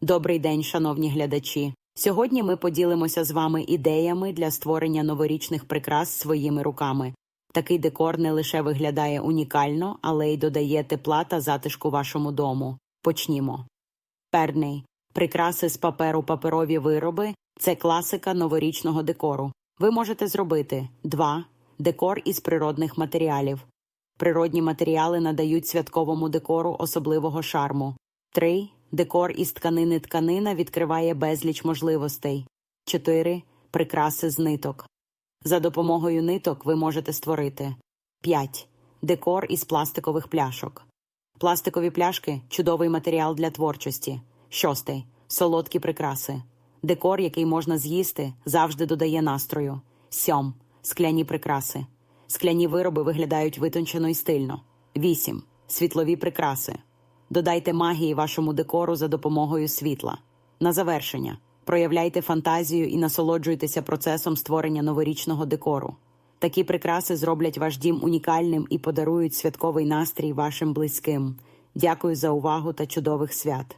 Добрий день, шановні глядачі. Сьогодні ми поділимося з вами ідеями для створення новорічних прикрас своїми руками. Такий декор не лише виглядає унікально, але й додає тепла та затишку вашому дому. Почнімо. Перний прикраси з паперу паперові вироби це класика новорічного декору. Ви можете зробити 2. декор із природних матеріалів. Природні матеріали надають святковому декору особливого шарму. 3. Декор із тканини тканина відкриває безліч можливостей. 4. Прикраси з ниток. За допомогою ниток ви можете створити 5. Декор із пластикових пляшок. Пластикові пляшки чудовий матеріал для творчості. 6. Солодкі прикраси. Декор, який можна з'їсти, завжди додає настрою. 7. Скляні прикраси. Скляні вироби виглядають витончено і стильно. 8. Світлові прикраси. Додайте магії вашому декору за допомогою світла. На завершення проявляйте фантазію і насолоджуйтеся процесом створення новорічного декору. Такі прикраси зроблять ваш дім унікальним і подарують святковий настрій вашим близьким. Дякую за увагу та чудових свят.